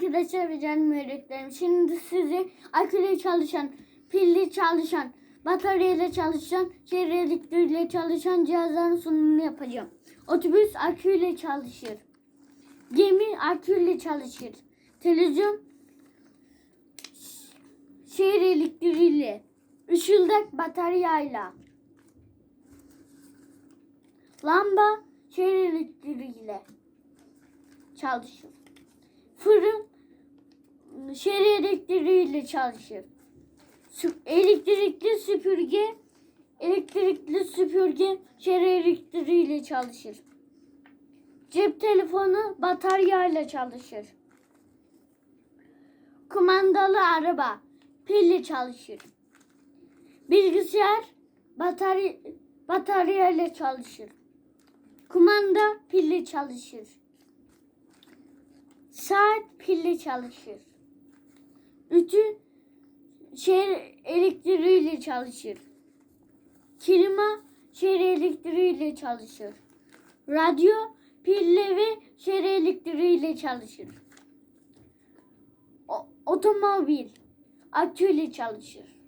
arkadaşlar ve canım öğretmenim. Şimdi size akülü çalışan, pilli çalışan, bataryayla çalışan, şehir çalışan cihazların sunumunu yapacağım. Otobüs aküyle çalışır. Gemi aküyle çalışır. Televizyon şehir elektriğiyle. Işıldak bataryayla. Lamba şehir elektriğiyle çalışır. Fırın elektriğiyle çalışır. Sü- Elektrikli süpürge elektrikli süpürge şehir elektriğiyle çalışır. Cep telefonu bataryayla çalışır. Kumandalı araba pille çalışır. Bilgisayar batarya bataryayla çalışır. Kumanda pille çalışır. Saat pille çalışır. Ütü şehir elektriğiyle çalışır. Klima şehir elektriğiyle çalışır. Radyo pille ve şehir elektriğiyle çalışır. O- otomobil aküyle çalışır.